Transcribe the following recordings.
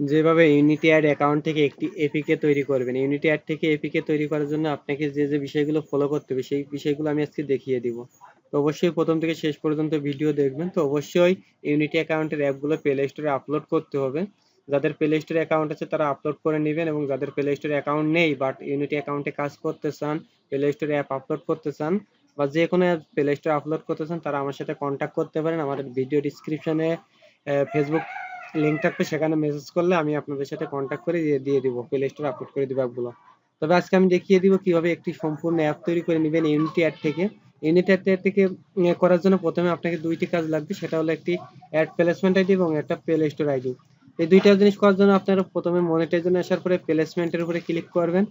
যেভাবে unity add account থেকে একটি এপিকে তৈরি করবেন ইউনিটি অ্যাড থেকে এপিকে তৈরি করার জন্য আপনাকে যে যে বিষয়গুলো ফলো করতে হবে, সেই বিষয়গুলো আমি আজকে দেখিয়ে দিব। তো অবশ্যই প্রথম থেকে শেষ পর্যন্ত ভিডিও দেখবেন। তো অবশ্যই ইউনিটি অ্যাকাউন্টের অ্যাপগুলো প্লে স্টোরে আপলোড করতে হবে। যাদের প্লে স্টোরে অ্যাকাউন্ট আছে, তারা আপলোড করে নেবেন এবং যাদের প্লে স্টোরে অ্যাকাউন্ট নেই বাট ইউনিটি অ্যাকাউন্টে কাজ করতে চান প্লে স্টোরে অ্যাপ আপলোড করতে চান বা যে কোনো প্লে স্টোরে আপলোড করতে চান, তারা আমার সাথে কন্ট্যাক্ট করতে পারেন। আমার ভিডিও ডিসক্রিপশনে ফেসবুক লিঙ্ক থাকবে, সেখানে মেসেজ করলে আমি আপনাদের সাথে কন্ট্যাক্ট করে দিয়ে দিব প্লে স্টোরে আপলোড করে দিব অ্যাপগুলো। তবে আজকে আমি দেখিয়ে দিব কীভাবে একটি সম্পূর্ণ অ্যাপ তৈরি করে নেবেন ইউনিটি অ্যাড থেকে। ইউনিটি অ্যাড থেকে করার জন্য প্রথমে আপনাকে দুইটি কাজ লাগবে, সেটা হলো একটি অ্যাড প্লেসমেন্ট আইডি এবং একটা প্লে স্টোর আইডি এই দুইটা জিনিস করার জন্য আপনারা প্রথমে মনিটাইজেশন আসার পরে প্লেসমেন্টের উপরে ক্লিক করবেন।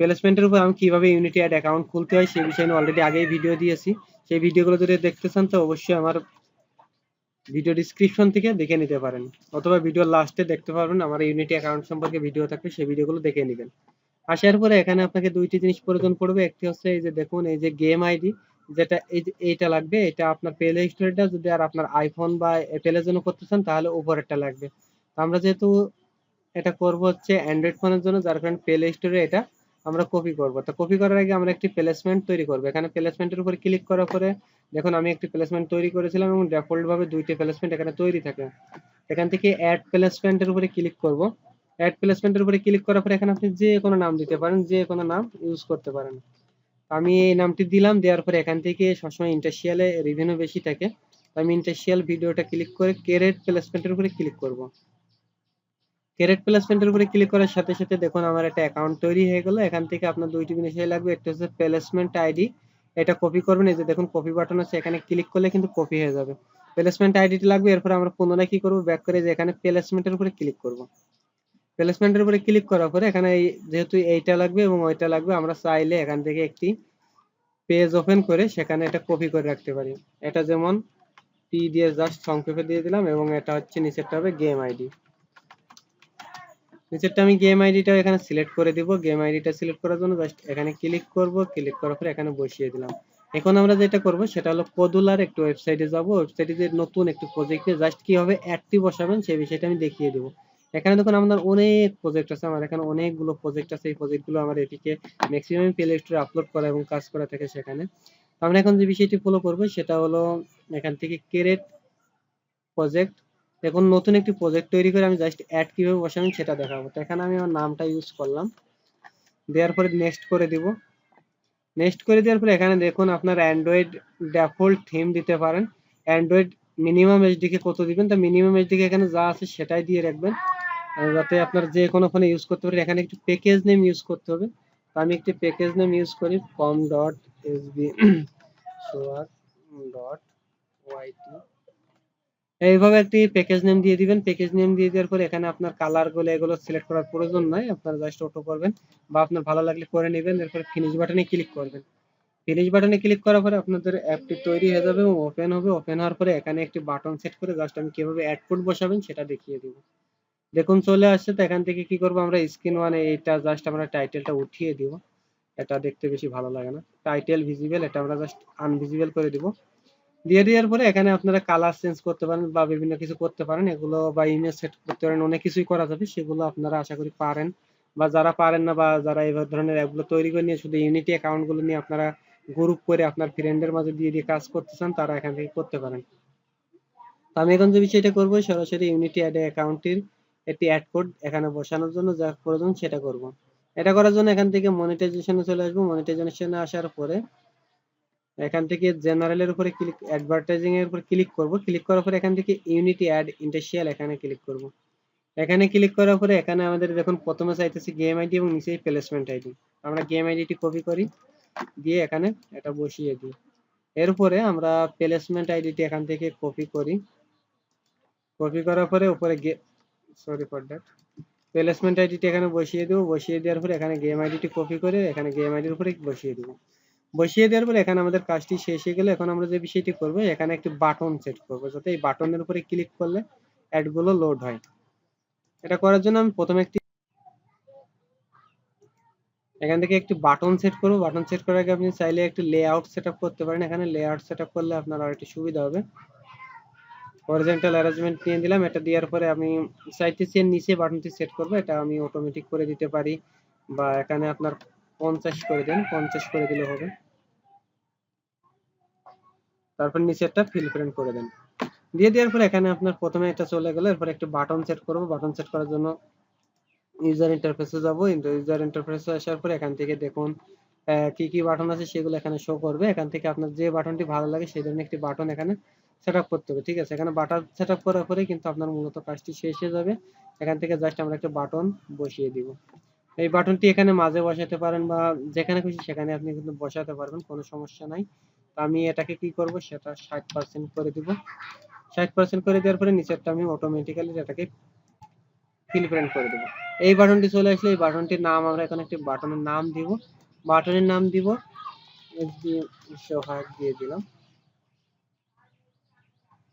প্লেসমেন্টের উপর আমি কীভাবে ইউনিটি অ্যাড অ্যাকাউন্ট খুলতে হয়, সেই বিষয়ে আমি অলরেডি আগেই ভিডিও দিয়েছি। সেই ভিডিওগুলো যদি দেখতে চান তো অবশ্যই আমার ভিডিও ডিসক্রিপশন থেকে দেখে নিতে পারেন। অথবা ভিডিও লাস্টে দেখতে পারবেন, আমার ইউনিটি অ্যাকাউন্ট সম্পর্কে ভিডিও থাকবে সেই ভিডিওগুলো দেখে নেবেন। আসার পরে এখানে আপনাকে দুইটি জিনিস প্রয়োজন পড়বে। একটি হচ্ছে এই যে দেখুন, এই যে গেম আইডি যেটা এই যে এইটা লাগবে, এটা আপনার প্লে স্টোরটা যদি আর আপনার আইফোন বা অ্যাপেলের জন্য করতে চান, তাহলে উপরেরটা লাগবে। আমরা যেহেতু এটা করব হচ্ছে অ্যান্ড্রয়েড ফোনের জন্য, যার কারণে প্লে স্টোরে এটা আমরা কপি করব। তো কপি করার আগে আমরা একটি প্লেসমেন্ট তৈরি করব। এখানে প্লেসমেন্টের উপর ক্লিক করার পরে দেখুন, আমি একটি প্লেসমেন্ট তৈরি করেছিলাম এবং ডিফল্ট ভাবে দুইটি প্লেসমেন্ট এখানে তৈরি থাকে। এখান থেকে অ্যাড প্লেসমেন্টের উপরে ক্লিক করব। অ্যাড প্লেসমেন্টের উপরে ক্লিক করার পরে এখানে আপনি যে কোনো নাম দিতে পারেন, যে কোনো নাম ইউজ করতে পারেন। আমি এই নামটি দিলাম, দেওয়ার পরে এখান থেকে সবসময় ইন্টারশিয়ালে রিভিনিউ বেশি থাকে। আমি ইন্টারশিয়াল ভিডিওটা ক্লিক করে কেরেট প্লেসমেন্টের উপরে ক্লিক করব। ক্যারেট প্লেসমেন্টের উপরে ক্লিক করার সাথে সাথে দেখুন আমার একটা অ্যাকাউন্ট তৈরি হয়ে গেল। এখান থেকে আপনার দুইটি জিনিস লাগবে। একটা হচ্ছে প্লেসমেন্ট আইডি এটা কপি করবেন। এই যে দেখুন কপি বাটন আছে। এখানে ক্লিক করলে কিন্তু কপি হয়ে যাবে। প্লেসমেন্ট আইডিটি লাগবে। এরপর আমরা পুনরায় কি করব? ব্যাক করে যে এখানে প্লেসমেন্টের উপরে ক্লিক করব। প্লেসমেন্টের উপরে ক্লিক করার পরে এখানে যেহেতু এইটা লাগবে এবং ওইটা লাগবে, আমরা চাইলে এখান থেকে একটি পেজ ওপেন করে সেখানে এটা কপি করে রাখতে পারি। এটা যেমন পি দিয়ে জাস্ট সংক্ষেপে দিয়ে দিলাম এবং এটা হচ্ছে নিচেরটা হবে গেম আইডি নিচেরটা আমি গেম আইডিটা এখানে সিলেক্ট করে দিব। গেম আইডিটা সিলেক্ট করার জন্য জাস্ট এখানে ক্লিক করব। ক্লিক করার পরে এখানে বসিয়ে দিলাম। এখন আমরা যেটা করব সেটা হলো পদুলার একটু ওয়েবসাইটে যাব। ওয়েবসাইটে যে নতুন একটি প্রজেক্টে জাস্ট কীভাবে অ্যাডটি বসাবেন সেই বিষয়টা আমি দেখিয়ে দেবো। এখানে দেখুন আমাদের অনেক প্রজেক্ট আছে। আমার এখানে অনেকগুলো প্রজেক্ট আছে। এই প্রজেক্টগুলো আমার এটিকে ম্যাক্সিমাম প্লে স্টোরে আপলোড করা এবং কাজ করা থাকে সেখানে। আমরা এখন যে বিষয়টি ফলো করব সেটা হলো এখান থেকে ক্রিয়েট প্রজেক্ট এখন নতুন একটি প্রজেক্ট তৈরি করে আমি জাস্ট অ্যাড কীভাবে বসাবেন সেটা দেখাবো। তো এখানে আমি আমার নামটা ইউজ করলাম। দেওয়ার পরে নেক্সট করে দিব। নেক্সট করে দেওয়ার পরে এখানে দেখুন, আপনার অ্যান্ড্রয়েড ডিফল্ট থিম দিতে পারেন। অ্যান্ড্রয়েড মিনিমাম এইচডিকে কত দিবেন? তা মিনিমাম এইচডিকে এখানে যা আছে সেটাই দিয়ে রাখবেন। যাতে আপনার যে কোনো ফোনে ইউজ করতে পারেন। এখানে একটু প্যাকেজ নেম ইউজ করতে হবে। তো আমি একটি প্যাকেজ নেম ইউজ করি কম ডট এসবি সোয়ার ডট ওয়াই ওয়াইটি এইভাবে একটি প্যাকেজ নেম দিয়ে দিবেন। প্যাকেজ নেম দিয়ে দেওয়ার পরে এখানে আপনার কালারগুলো, এগুলো সিলেক্ট করার প্রয়োজন নাই। আপনারা জাস্ট অটো করবেন বা আপনার ভালো লাগলে করে নেবেন। এরপর ফিনিশ বাটনে ক্লিক করবেন। ফিনিশ বাটনে ক্লিক করার পরে আপনাদের অ্যাপটি তৈরি হয়ে যাবে এবং ওপেন হবে। ওপেন হওয়ার পরে এখানে একটি বাটন সেট করে জাস্ট আমি কীভাবে অ্যাড কোড বসাবেন সেটা দেখিয়ে দেব। দেখুন, চলে আসছে। তো এখান থেকে কি করব আমরা স্ক্রিন ওয়ানে এইটা জাস্ট আমরা টাইটেলটা উঠিয়ে দিব। এটা দেখতে বেশি ভালো লাগে না। টাইটেল ভিজিবল এটা আমরা জাস্ট আনভিজিবল করে দিব। দিয়ে দেওয়ার পরে এখানে আপনারা কালার চেঞ্জ করতে পারেন বা বিভিন্ন কিছু করতে পারেন। এগুলো বা ইমেজ সেট করতে পারেন, অনেক কিছুই করা যাবে, সেগুলো আপনারা আশা করি পারেন। বা যারা পারেন না বা যারা এই ধরনের অ্যাপগুলো তৈরি করে নিয়ে শুধু ইউনিটি অ্যাকাউন্টগুলো নিয়ে আপনারা গ্রুপ করে আপনার ফ্রেন্ডের মাঝে দিয়ে দিয়ে কাজ করতে চান, তারা এখান থেকে করতে পারেন। তো আমি এখন যে বিষয়টা করব, সরাসরি ইউনিটি অ্যাড অ্যাকাউন্টের একটি অ্যাড কোড এখানে বসানোর জন্য যা প্রয়োজন সেটা করব। এটা করার জন্য এখান থেকে মনিটাইজেশনে চলে আসব। মনিটাইজেশনে আসার পরে এখান থেকে জেনারেলের উপরে ক্লিক অ্যাডভার্টাইজিং এর উপর ক্লিক করব। ক্লিক করার পরে এখান থেকে ইউনিটি অ্যাড ইন্ডাস্ট্রিয়াল এখানে ক্লিক করব। এখানে ক্লিক করার পরে এখানে আমাদের দেখুন প্রথমে চাইতেছি গেম আইডি এবং নিচেই প্লেসমেন্ট আইডি আমরা গেম আইডিটি কপি করি, দিয়ে এখানে এটা বসিয়ে দিই। এরপরে আমরা প্লেসমেন্ট আইডিটি এখান থেকে কপি করি। কপি করার পরে উপরে গে সরি ফর দ্যাট প্লেসমেন্ট আইডিটি এখানে বসিয়ে দেবো। বসিয়ে দেওয়ার পরে এখানে গেম আইডিটি কপি করে এখানে গেম আইডির উপরে বসিয়ে দেবো। বসিয়ে দেওয়ার পরে এখানে আমাদের কাজটি শেষ হয়ে গেলে। এখন আমরা যে বিষয়টি করব, এখানে একটি বাটন সেট করব। যাতে এই বাটনের উপরে ক্লিক করলে অ্যাডগুলো লোড হয়। এটা করার জন্য আমি প্রথমে একটি এখান থেকে একটি বাটন সেট করব। বাটন সেট করার আগে আপনি চাইলে একটি লেআউট সেটআপ করতে পারেন। এখানে লেআউট সেটআপ করলে আপনার আর একটু সুবিধা হবে। হরিজন্টাল অ্যারেঞ্জমেন্ট নিয়ে দিলাম এটা দেওয়ার পরে আমি চাইতেছি নিচে বাটনটি সেট করব। এটা আমি অটোমেটিক করে দিতে পারি। বা এখানে আপনার পঞ্চাশ করে দেন, পঞ্চাশ করে দিলে হবে। তারপর নিচেরটা ফিল ফ্রেন্ড করে দেন। দিয়ে দেওয়ার পর এখানে আপনার প্রথমে এটা চলে গেল এরপর একটি বাটন সেট করব। বাটন সেট করার জন্য ইউজার ইন্টারফেসে যাব। ইউজার ইন্টারফেসে আসার পর এখান থেকে দেখুন কি কি বাটন আছে সেগুলো এখানে শো করবে। এখান থেকে আপনার যে বাটনটি ভালো লাগে সেই ধরনের একটি বাটন এখানে সেট আপ করতে হবে, ঠিক আছে? এখানে বাটন সেট আপ করার পরে কিন্তু আপনার মূলত কাজটি শেষ হয়ে যাবে। এখান থেকে জাস্ট আমরা একটা বাটন বসিয়ে দিব। এই বাটনটি এখানে মাঝে বসাতে পারেন বা যেখানে খুশি সেখানে আপনি কিন্তু বসাতে পারবেন, কোনো সমস্যা নাই। তো আমি এটাকে কি করব? সেটা ষাট পার্সেন্ট করে দিব। ষাট পার্সেন্ট করে দেওয়ার পরে নিচেরটা আমি অটোমেটিক্যালি এটাকে ফিল প্রিন্ট করে দেবো। এই বাটনটি চলে আসলে এই বাটনটির নাম আমরা এখানে একটি বাটনের নাম দিব। বাটনের নাম দিব দিয়ে দিলাম।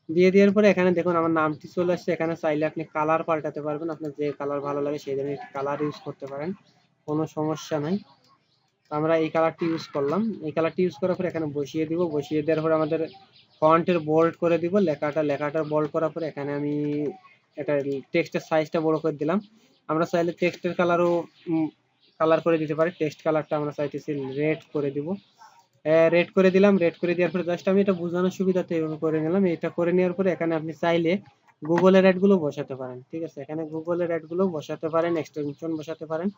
দিয়ে দেওয়ার পরে এখানে দেখুন আমার নামটি চলে আসছে। এখানে চাইলে আপনি কালার পাল্টাতে পারবেন। আপনার যে কালার ভালো লাগে সেই ধরনের কালার ইউজ করতে পারেন। কোনো সমস্যা নাই। আমরা এই কালারটি ইউজ করলাম। এই কালারটি ইউজ করার পরে এখানে বসিয়ে দিব। বসিয়ে দেওয়ার পরে আমাদের ফন্টের বোল্ড করে দিব। লেখাটা লেখাটা বোল্ড করার পরে এখানে আমি এটা টেক্সটের সাইজটা বড় করে দিলাম। আমরা চাইলে টেক্সটের কালারও কালার করে দিতে পারি। টেক্সট কালারটা আমরা চাইতেছি রেড করে দিব। রেড করে দিলাম রেড করে দেওয়ার পরে জাস্ট আমি এটা বোঝানোর সুবিধাতে এভাবে করে নিলাম। এটা করে নেওয়ার পরে এখানে আপনি চাইলে গুগলের অ্যাডগুলো বসাতে পারেন, ঠিক আছে? এখানে গুগলের অ্যাডগুলো বসাতে পারেন এক্সটেনশন বসাতে পারেন।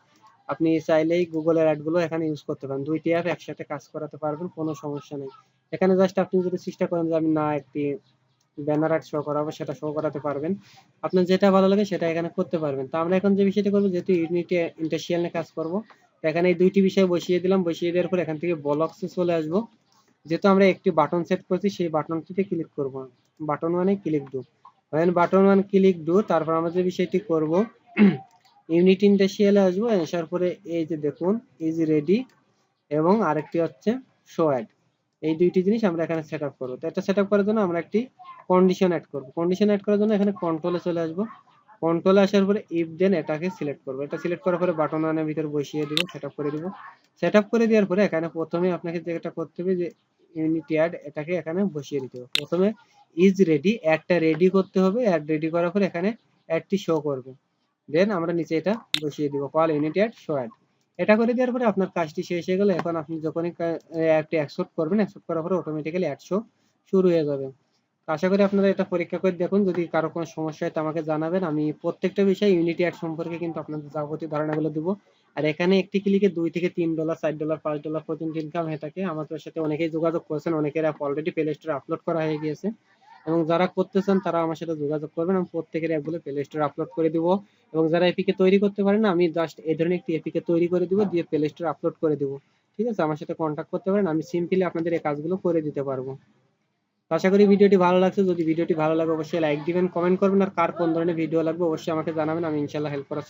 আপনি চাইলেই গুগলের অ্যাডগুলো এখানে ইউজ করতে পারেন। দুইটি অ্যাপ একসাথে কাজ করাতে পারবেন, কোনো সমস্যা নেই। এখানে জাস্ট আপনি যদি চেষ্টা করেন যে আমি না একটি ব্যানার অ্যাড শো করাবো, সেটা শো করাতে পারবেন। আপনার যেটা ভালো লাগে সেটা এখানে করতে পারবেন। তো আমরা এখন যে বিষয়টা করব, যেহেতু ইউনিটি ইন্টারশিয়াল নিয়ে কাজ করব এখানে এই দুইটি বিষয় বসিয়ে দিলাম। বসিয়ে দেওয়ার পর এখান থেকে বলক্সে চলে আসব। যেহেতু আমরা একটি বাটন সেট করছি, সেই বাটনটিতে ক্লিক করব। বাটন ওয়ানে click do button one click do তারপর আমরা যে বিষয়টি করব ইউনিট ইন্টারশিয়ালে আসব। আসার পরে এই যে দেখুন ইজ রেডি এবং আরেকটি হচ্ছে শো অ্যাড এই দুইটি জিনিস আমরা এখানে সেট আপ করব। তো এটা সেট আপ করার জন্য আমরা একটি কন্ডিশন অ্যাড করব। কন্ডিশন অ্যাড করার জন্য এখানে কন্ট্রোলে চলে আসব। কন্ট্রোলে আসার পরে ইফ দেন এটাকে সিলেক্ট করব। এটা সিলেক্ট করার পরে বাটন ভিতরে বসিয়ে দিব সেট করে দিব। সেট করে দেওয়ার পরে এখানে প্রথমে আপনাকে যেটা করতে হবে যে ইউনিটি অ্যাড এটাকে এখানে বসিয়ে দিতে হবে। প্রথমে ইজ রেডি অ্যাডটা রেডি করতে হবে অ্যাড রেডি করার পরে এখানে অ্যাডটি শো করবে। দেন আমরা নিচে এটা বসিয়ে দিব call Unity ad show ad এটা করে দেওয়ার পরে আপনার কাজটি শেষ হয়ে গেলে এখন আপনি যখনই অ্যাডটি অ্যাকসেপ্ট করবেন অ্যাকসেপ্ট করার পরে অটোমেটিক্যালি অ্যাড শো শুরু হয়ে যাবে। আশা করি আপনারা এটা পরীক্ষা করে দেখুন। যদি কারও কোনো সমস্যা হয় তো আমাকে জানাবেন। আমি প্রত্যেকটা বিষয়ে ইউনিটি অ্যাড সম্পর্কে কিন্তু আপনাদের যাবতীয় ধারণাগুলো দেবো। আর এখানে একটি ক্লিকে দুই থেকে তিন ডলার চার ডলার পাঁচ ডলার পর্যন্ত ইনকাম হয়ে থাকে। আমাদের সাথে অনেকেই যোগাযোগ করেছেন। অনেকের অ্যাপ অলরেডি প্লে স্টোরে আপলোড করা হয়ে গিয়েছে। এবং যারা করতেছেন তারা আমার সাথে যোগাযোগ করবেন। আমি প্রত্যেকের অ্যাপগুলো প্লে স্টোরে আপলোড করে দিব। এবং যারা এপিকে তৈরি করতে পারেন আমি জাস্ট এই ধরনের একটি এপিকে তৈরি করে দিব, দিয়ে প্লে স্টোরে আপলোড করে দিব। ঠিক আছে? আমার সাথে কন্ট্যাক্ট করতে পারেন। আমি সিম্পলি আপনাদের এই কাজগুলো করে দিতে পারব। আশা করি ভিডিওটি ভালো লাগছে। যদি ভিডিওটি ভালো লাগে, অবশ্যই লাইক দিবেন কমেন্ট করবেন, আর কার কোন ধরনের ভিডিও লাগবে, অবশ্যই আমাকে জানাবেন, আমি ইনশাল্লাহ হেল্প করার